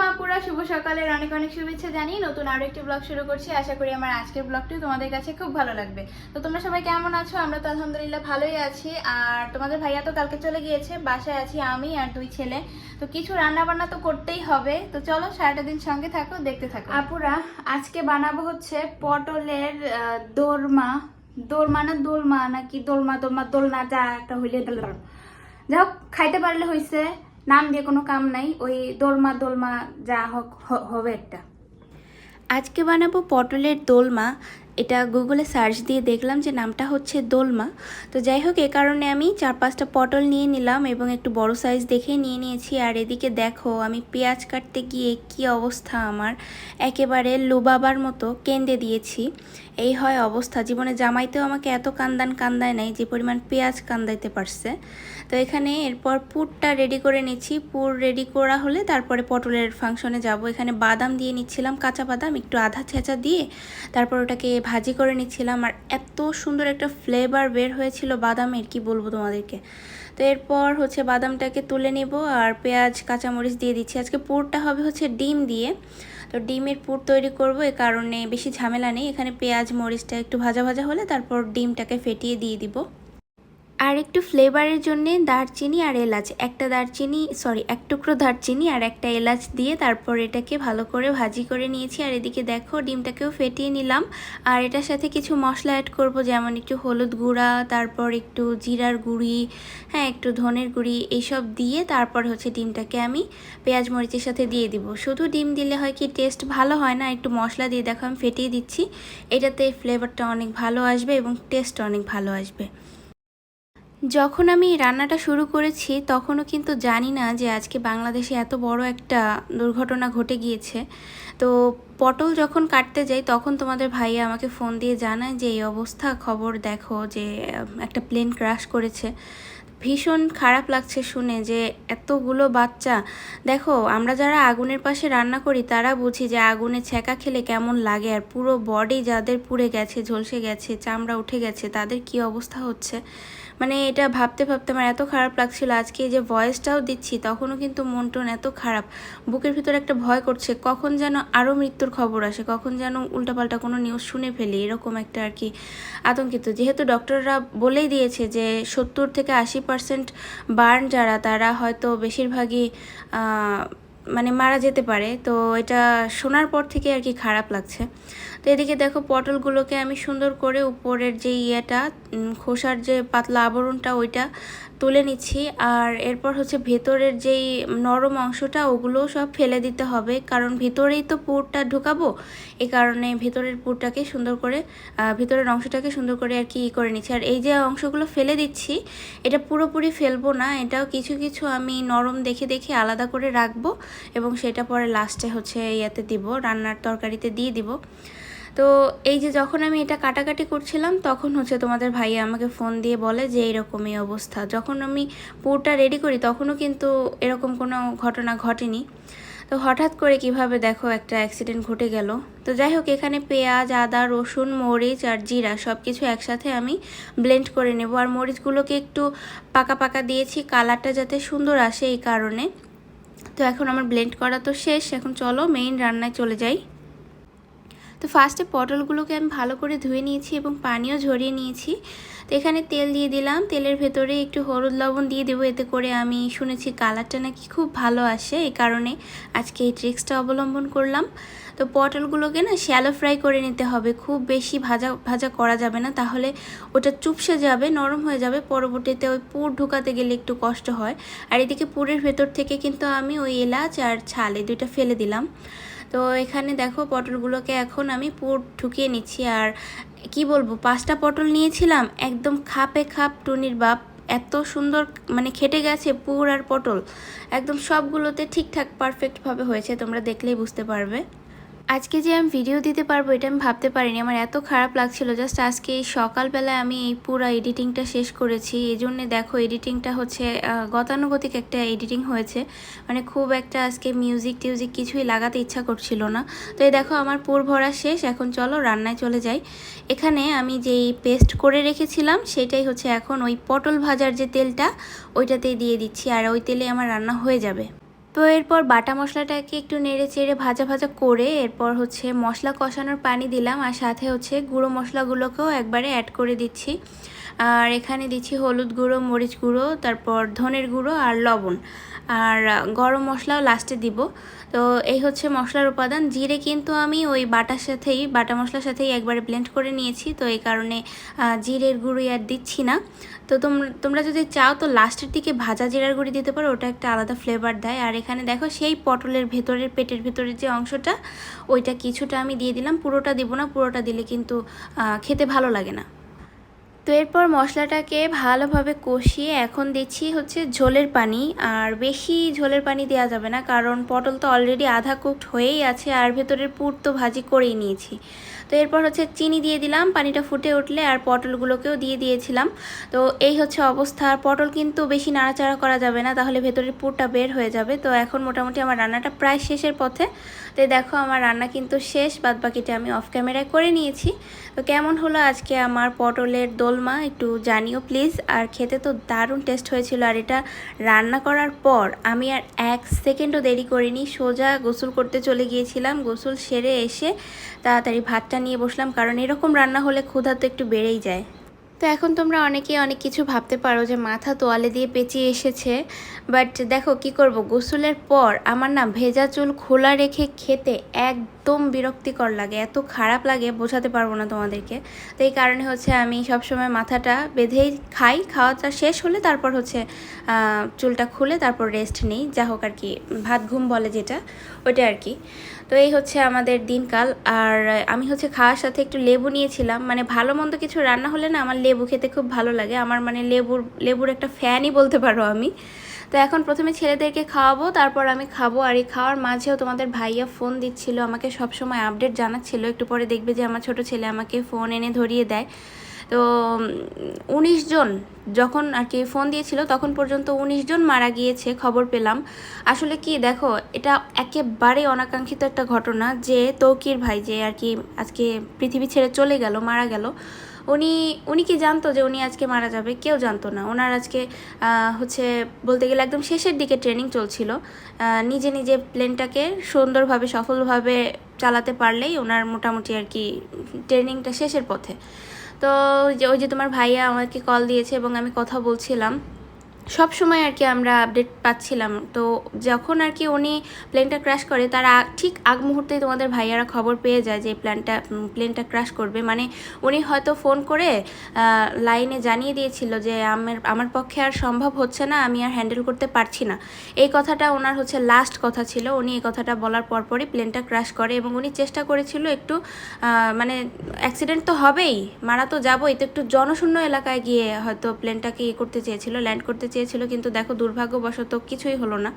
আলাইকুম শুভ সকালের অনেক অনেক শুভেচ্ছা জানিয়ে নতুন আরও একটি ব্লগ শুরু করছি। আশা করি আমার আজকের ব্লগটিও তোমাদের কাছে খুব ভালো লাগবে। তো তোমরা সবাই কেমন আছো? আমরা তো আলহামদুলিল্লাহ ভালোই আছি। আর তোমাদের ভাইয়া তো কালকে চলে গিয়েছে, বাসায় আছি আমি আর দুই ছেলে। তো কিছু রান্না বান্না তো করতেই হবে। তো চলো সারাটা দিন সঙ্গে থাকো, দেখতে থাকো। আপুরা, আজকে বানাবো হচ্ছে পটলের দোরমা। দোরমা না দোলমা, নাকি দোলমা দোলমা দোলনা, যা একটা হইলে যাই হোক, খাইতে পারলে হয়েছে নাম দিয়ে কোনো কাম নাই, ওই দোলমা দোলমা যা হোক হবে একটা। আজকে বানাবো পটলের দোলমা। এটা গুগলে সার্চ দিয়ে দেখলাম যে নামটা হচ্ছে দোলমা। তো যাই হোক, এ কারণে আমি চার পাঁচটা পটল নিয়ে নিলাম এবং একটু বড় সাইজ দেখে নিয়ে নিয়েছি। আর এদিকে দেখো, আমি পেঁয়াজ কাটতে গিয়ে কি অবস্থা আমার। একেবারে লুবাবার মতো কেন্দে দিয়েছি। এই হয় অবস্থা। জীবনে জামাইতেও আমাকে এত কান্দান কান্দায় নাই যে পরিমাণ পেঁয়াজ কান্দাইতে পারছে। তো এখানে এরপর পুরটা রেডি করে নিচ্ছি। পুর রেডি করা হলে তারপরে পটলের ফাংশনে যাব। এখানে বাদাম দিয়ে নিচ্ছিলাম, কাঁচা বাদাম, একটু আধা ছেঁচা দিয়ে। তারপর ওটাকে ভাজি করে নিচ্ছিলাম। আর এত সুন্দর একটা ফ্লেভার বের হয়েছিল বাদামের, কি বলব তোমাদেরকে? তো এরপর হচ্ছে বাদামটাকে তুলে নিব আর পেঁয়াজ, কাঁচামরিচ দিয়ে দিচ্ছি। আজকে পুরটা হবে হচ্ছে ডিম দিয়ে। তো ডিমের পুর তৈরি করব, এ কারণে বেশি ঝামেলা নেই। এখানে পেঁয়াজ, মরিচটা একটু ভাজা ভাজা হলে তারপর ডিমটাকে ফেটিয়ে দিয়ে দিব। আর একটু ফ্লেভারের জন্য দারচিনি আর এলাচ। একটা দারচিনি সরি এক টুকরো দারচিনি আর একটা এলাচ দিয়ে তারপর এটাকে ভালো করে ভাজি করে নিয়েছি। আর এদিকে দেখো, ডিমটাকেও ফেটিয়ে নিলাম। আর এটার সাথে কিছু মশলা অ্যাড করব, যেমন একটু হলুদ গুঁড়া, তারপর একটু জিরার গুঁড়ি হ্যাঁ একটু ধনের গুঁড়ি, এইসব দিয়ে তারপর হচ্ছে ডিমটাকে আমি পেঁয়াজ মরিচের সাথে দিয়ে দিব। শুধু ডিম দিলে হয় কি টেস্ট ভালো হয় না, একটু মশলা দিয়ে দেখো, আমি ফেটিয়ে দিচ্ছি। এটাতে ফ্লেভারটা অনেক ভালো আসবে এবং টেস্ট অনেক ভালো আসবে। যখন আমি রান্নাটা শুরু করেছি, তখনও কিন্তু জানি না যে আজকে বাংলাদেশে এত বড় একটা দুর্ঘটনা ঘটে গিয়েছে। তো পটল যখন কাটতে যাই, তখন তোমাদের ভাইয়া আমাকে ফোন দিয়ে জানায় যে, এই অবস্থা, খবর দেখো যে একটা প্লেন ক্রাশ করেছে। ভীষণ খারাপ লাগছে শুনে যে, এতগুলো বাচ্চা। দেখো, আমরা যারা আগুনের পাশে রান্না করি, তারা বুঝি যে, আগুনে ছ্যাঁকা খেলে কেমন লাগে, আর পুরো বডি যাদের পুড়ে গেছে, ঝলসে গেছে, চামড়া উঠে গেছে, তাদের কি অবস্থা হচ্ছে? মানে এটা ভাবতে ভাবতে আমার এত খারাপ লাগছিল। আজকে যে ভয়েসটাও দিচ্ছি, তখনও কিন্তু মন টন এত খারাপ। বুকের ভিতরে একটা ভয় করছে, কখন যেন আরও মৃত্যুর খবর আসে, কখন যেন উল্টাপাল্টা কোনো নিউজ শুনে ফেলি, এরকম একটা আর কি আতঙ্কিত। যেহেতু ডক্টররা বলেই দিয়েছে যে, সত্তর থেকে আশি পার্সেন্ট বার্ন যারা, তারা হয়তো বেশিরভাগই মানে মারা যেতে পারে। তো এটা শোনার পর থেকে আর কি খারাপ লাগছে। তো এদিকে দেখো পটলগুলোকে আমি সুন্দর করে উপরের যে ইয়েটা খোসার যে পাতলা আবরণটা, ওইটা তুলে নিচ্ছি। আর এরপর হচ্ছে ভেতরের যেই নরম অংশটা, ওগুলোও সব ফেলে দিতে হবে। কারণ ভিতরেই তো পুরটা ঢুকাবো এই কারণে ভেতরের পুরটাকে সুন্দর করে ভেতরের অংশটাকে সুন্দর করে আর কি ই করে নিচ্ছি। আর এই যে অংশগুলো ফেলে দিচ্ছি, এটা পুরোপুরি ফেলব না, এটাও কিছু কিছু আমি নরম দেখে দেখে আলাদা করে রাখব এবং সেটা পরে লাস্টে হচ্ছে ইয়াতে দিব, রান্নার তরকারিতে দিয়ে দিব। তো এই যে যখন আমি এটা কাটাকাটি করছিলাম, তখন হচ্ছে তোমাদের ভাইয়া আমাকে ফোন দিয়ে বলে যে এরকমই অবস্থা। যখন আমি পুরটা রেডি করি, তখনও কিন্তু এরকম কোনো ঘটনা ঘটেনি। তো হঠাৎ করে কীভাবে দেখো একটা অ্যাক্সিডেন্ট ঘটে গেল। তো যাই হোক, এখানে পেঁয়াজ, আদা, রসুন, মরিচ আর জিরা সব কিছু একসাথে আমি ব্লেন্ড করে নেব। আর মরিচগুলোকে একটু পাকা পাকা দিয়েছি, কালারটা যাতে সুন্দর আসে এই কারণে। তো এখন আমার ব্লেন্ড করা তো শেষ, এখন চলো মেইন রান্নায় চলে যাই। তো ফার্স্টে পটলগুলোকে আমি ভালো করে ধুয়ে নিয়েছি এবং পানিও ঝরিয়ে নিয়েছি। তো এখানে তেল দিয়ে দিলাম। তেলের ভেতরে একটু হলুদ লবণ দিয়ে দেবো। এতে করে আমি শুনেছি কালারটা নাকি খুব ভালো আসে। এই কারণে আজকে এই ট্রিক্সটা অবলম্বন করলাম। তো পটলগুলোকে না শ্যালো ফ্রাই করে নিতে হবে। খুব বেশি ভাজা ভাজা করা যাবে না। তাহলে ওটা চুপসে যাবে, নরম হয়ে যাবে। পরবর্তীতে ওই পুর ঢুকাতে গেলে একটু কষ্ট হয়। আর এদিকে পুরের ভেতর থেকে কিন্তু আমি ওই এলাচ আর ছাল দুইটা ফেলে দিলাম। তো এখানে দেখো পটলগুলোকে এখন আমি পুর ঢুকিয়ে নিচ্ছি। আর কি বলব, পাঁচটা পটল নিয়েছিলাম, একদম খাপে খাপ টুনির বাপ। এত সুন্দর মানে খেটে গেছে পুর আর পটল। একদম সবগুলোতে ঠিকঠাক পারফেক্টভাবে হয়েছে, তোমরা দেখলেই বুঝতে পারবে। আজকে যে আমি ভিডিও দিতে পারব, এটা আমি ভাবতে পারিনি। আমার এত খারাপ লাগছিল। জাস্ট আজকে এই সকালবেলায় আমি এই পুরো এডিটিংটা শেষ করেছি। এই জন্যে দেখো এডিটিংটা হচ্ছে গতানুগতিক একটা এডিটিং হয়েছে। মানে খুব একটা আজকে মিউজিক টিউজিক কিছুই লাগাতে ইচ্ছা করছিল না। তো এই দেখো, আমার পুর ভরা শেষ। এখন চলো, রান্নায় চলে যাই। এখানে আমি যেই পেস্ট করে রেখেছিলাম, সেটাই হচ্ছে এখন ওই পটল ভাজার যে তেলটা, ওইটাতেই দিয়ে দিচ্ছি। আর ওই তেলে আমার রান্না হয়ে যাবে। তো এরপর বাটা মশলাটাকে একটু নেড়ে চেড়ে ভাজা ভাজা করে এরপর হচ্ছে মশলা কষানোর পানি দিলাম আর সাথে হচ্ছে গুঁড়ো মশলাগুলোকেও একবারে অ্যাড করে দিচ্ছি। আর এখানে দিচ্ছি হলুদ গুঁড়ো, মরিচ গুঁড়ো, তারপর ধনের গুঁড়ো আর লবণ। আর গরম মশলাও লাস্টে দিব। তো এই হচ্ছে মশলার উপাদান। জিরে কিন্তু আমি ওই বাটার সাথেই, বাটা মশলার সাথেই একবারে ব্লেন্ড করে নিয়েছি। তো এই কারণে জিরের গুঁড়ো আর দিচ্ছি না। তো তোমরা তোমরা যদি চাও তো লাস্টের দিকে ভাজা জিরার গুঁড়ি দিতে পারো, ওটা একটা আলাদা ফ্লেভার দেয়। আর এখানে দেখো সেই পটলের ভেতরের পেটের ভেতরের যে অংশটা, ওইটা কিছুটা আমি দিয়ে দিলাম। পুরোটা দিব না, পুরোটা দিলে কিন্তু খেতে ভালো লাগে না। তো এরপর মশলাটাকে ভালোভাবে কষিয়ে এখন দিচ্ছি হচ্ছে ঝোলের পানি। আর বেশি ঝোলের পানি দেওয়া যাবে না, কারণ পটল তো অলরেডি আধা কুকড হয়েই আছে, আর ভেতরের পুর তো ভাজি করেই নিয়েছি। তো এরপর হচ্ছে চিনি দিয়ে দিলাম, পানিটা ফুটে উঠলে আর পটলগুলোকেও দিয়ে দিয়েছিলাম। তো এই হচ্ছে অবস্থা পটল কিন্তু বেশি নাড়াচাড়া করা যাবে না, তাহলে ভেতরের পুরটা বের হয়ে যাবে। তো এখন মোটামুটি আমার রান্নাটা প্রায় শেষের পথে। তো দেখো আমার রান্না কিন্তু শেষ বাদ বাকিটা আমি অফ ক্যামেরায় করে নিয়েছি। তো কেমন হলো আজকে আমার পটলের দোলমা, একটু জানিও প্লিজ আর খেতে তো দারুণ টেস্ট হয়েছিল, আর এটা রান্না করার পর আমি আর এক সেকেন্ডও দেরি করিনি, সোজা গোসল করতে চলে গিয়েছিলাম। গোসল সেরে এসে তাড়াতাড়ি ভাতটা নিয়ে বসলাম, কারণ এরকম রান্না হলে ক্ষুধা তো একটু বেড়েই যায়। তো এখন তোমরা অনেকেই অনেক কিছু ভাবতে পারো যে মাথা তোয়ালে দিয়ে পেঁচিয়ে এসেছে, বাট দেখো কি করব, গোসলের পর আমার না ভেজা চুল খোলা রেখে খেতে একদম বিরক্তিকর লাগে, এত খারাপ লাগে, বোঝাতে পারব না তোমাদেরকে। তো এই কারণে হচ্ছে আমি সবসময় মাথাটা বেঁধেই খাই, খাওয়াটা শেষ হলে তারপর হচ্ছে চুলটা খুলে তারপর রেস্ট নিই, যা হোক আর কি, ভাত ঘুম বলে যেটা, ওইটা আর কি। তো এই হচ্ছে আমাদের দিনকাল। আর আমি হচ্ছে খাওয়ার সাথে একটু লেবু নিয়েছিলাম। মানে ভালো মন্দ কিছু রান্না হলে না আমার লেবু খেতে খুব ভালো লাগে। আমার মানে লেবুর লেবুর একটা ফ্যানই বলতে পারো আমি। তো এখন প্রথমে ছেলেদেরকে খাওয়াবো, তারপর আমি খাব। আর এই খাওয়ার মাঝেও তোমাদের ভাইয়া ফোন দিচ্ছিল, আমাকে সব সময় আপডেট জানাচ্ছিল। একটু পরে দেখবে যে আমার ছোট ছেলে আমাকে ফোন এনে ধরিয়ে দেয়। তো উনিশ জন যখন আর কি ফোন দিয়েছিল, তখন পর্যন্ত উনিশ জন মারা গিয়েছে, খবর পেলাম। আসলে কি, দেখো, এটা একেবারে অনাকাঙ্ক্ষিত একটা ঘটনা যে তৌকির ভাই যে আর কি আজকে পৃথিবী ছেড়ে চলে গেল, মারা গেল, উনি উনি কি জানতো যে উনি আজকে মারা যাবে? কেউ জানতো না। ওনার আজকে হচ্ছে বলতে গেলে একদম শেষের দিকে ট্রেনিং চলছিল। নিজে নিজে প্লেনটাকে সুন্দরভাবে, সফলভাবে চালাতে পারলেই ওনার মোটামুটি আর কি ট্রেনিংটা শেষের পথে। তো যে ওই যে তোমার ভাইয়া আমাকে কল দিয়েছে এবং আমি কথা বলছিলাম। সব সময় আর কি আমরা আপডেট পাচ্ছিলাম। তো যখন আর কি উনি প্লেনটা ক্র্যাশ করে, তার ঠিক আগ মুহূর্তেই তোমাদের ভাইয়ারা খবর পেয়ে যায় যে প্ল্যানটা প্লেনটা ক্র্যাশ করবে। মানে উনি হয়তো ফোন করে লাইনে জানিয়ে দিয়েছিল যে আমার আমার পক্ষে আর সম্ভব হচ্ছে না, আমি আর হ্যান্ডেল করতে পারছি না। এই কথাটা ওনার হচ্ছে লাস্ট কথা ছিল। উনি এই কথাটা বলার পরপরই প্লেনটা ক্র্যাশ করে এবং উনি চেষ্টা করেছিল একটু মানে অ্যাক্সিডেন্ট তো হবেই, মারা তো যাবোই। তো একটু জনশূন্য এলাকায় গিয়ে হয়তো প্লেনটাকে ইয়ে করতে চেয়েছিল ল্যান্ড করতে চেয়েছিল, কিন্তু দেখো দুর্ভাগ্যবশত কিছুই হলো না।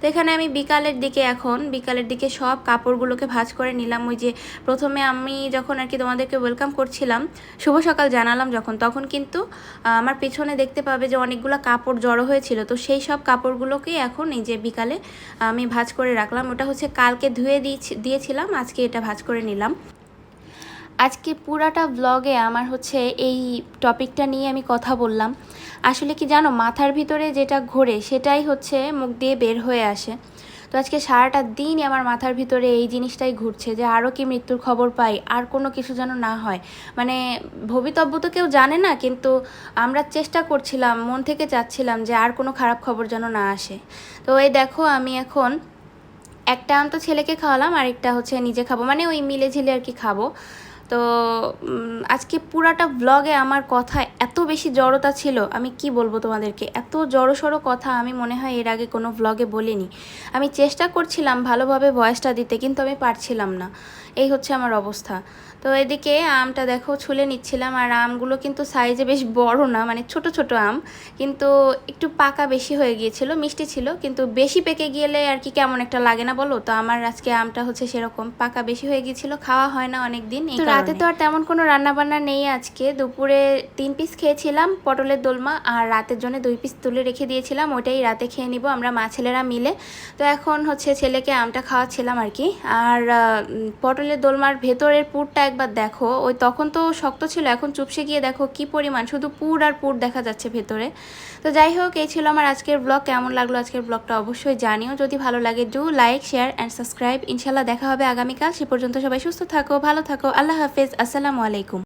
তো এখানে আমি বিকালের দিকে এখন, বিকালের দিকে সব কাপড়গুলোকে ভাজ করে নিলাম। ওই যে প্রথমে আমি যখন আর কি তোমাদেরকে ওয়েলকাম করছিলাম, শুভ সকাল জানালাম যখন, তখন কিন্তু আমার পেছনে দেখতে পাবে যে অনেকগুলো কাপড় জড়ো হয়েছিল। তো সেই সব কাপড়গুলোকেই এখন এই যে বিকালে, আমি ভাজ করে রাখলাম। ওটা হচ্ছে কালকে ধুয়ে দিয়েছি, দিয়েছিলাম, আজকে এটা ভাজ করে নিলাম। আজকে পুরাটা ব্লগে আমার হচ্ছে এই টপিকটা নিয়ে আমি কথা বললাম। আসলে কি জানো, মাথার ভিতরে যেটা ঘোরে সেটাই হচ্ছে মুখ দিয়ে বের হয়ে আসে। তো আজকে সারাটা দিনই আমার মাথার ভিতরে এই জিনিসটাই ঘুরছে যে আরও কি মৃত্যুর খবর পাই, আর কোনো কিছু যেন না হয়। মানে ভবিতব্য তো কেউ জানে না, কিন্তু আমরা চেষ্টা করছিলাম, মন থেকে চাচ্ছিলাম যে আর কোনো খারাপ খবর যেন না আসে। তো এই দেখো, আমি এখন একটা আম তো ছেলেকে খাওয়ালাম, আরেকটা হচ্ছে নিজে খাব। মানে ওই মিলে ঝিলে আর কি খাব। তো আজকে পুরাটা ব্লগে আমার কথা এত বেশি জড়তা ছিল, আমি কি বলব তোমাদেরকে? এত জড়সড় কথা আমি মনে হয় এর আগে কোনো ব্লগে বলিনি। আমি চেষ্টা করছিলাম ভালোভাবে ভয়েসটা দিতে, কিন্তু আমি পারছিলাম না। এই হচ্ছে আমার অবস্থা। তো এদিকে আমটা দেখো ছুলে নিচ্ছিলাম আর আমগুলো কিন্তু সাইজে বেশ বড় না মানে ছোট ছোট আম। কিন্তু একটু পাকা বেশি হয়ে গিয়েছিল মিষ্টি ছিল কিন্তু বেশি পেকে গেলে আর কি কেমন একটা লাগে না বলো? তো আমার আজকে আমটা হচ্ছে সেরকম পাকা বেশি হয়ে গিয়েছিল খাওয়া হয় না অনেক দিন রাতে তো আর তেমন কোনো রান্না বান্না নেই আজকে দুপুরে তিন পিস খেয়েছিলাম পটলের দোলমা আর রাতের জন্য দুই পিস তুলে রেখে দিয়েছিলাম ওটাই রাতে খেয়ে নিব আমরা মা ছেলেরা মিলে। তো এখন হচ্ছে ছেলেকে আমটা খাওয়াচ্ছিলাম আর কি আর পটলের দোলমার ভেতরের পুরটা একবার দেখো। ওই তখন তো শক্ত ছিল, এখন চুপসে গিয়ে দেখো কি পরিমাণ, শুধু পুর আর পুর দেখা যাচ্ছে ভেতরে। তো যাই হোক, এই ছিল আমার আজকের ব্লগ কেমন লাগল আজকের ব্লগটা অবশ্যই জানিও। যদি ভালো লাগে do like share and subscribe ইনশাল্লাহ দেখা হবে আগামীকাল, সে পর্যন্ত সবাই সুস্থ থাকো, ভালো থাকো, আল্লাহ হাফেজ, আসসালামু আলাইকুম।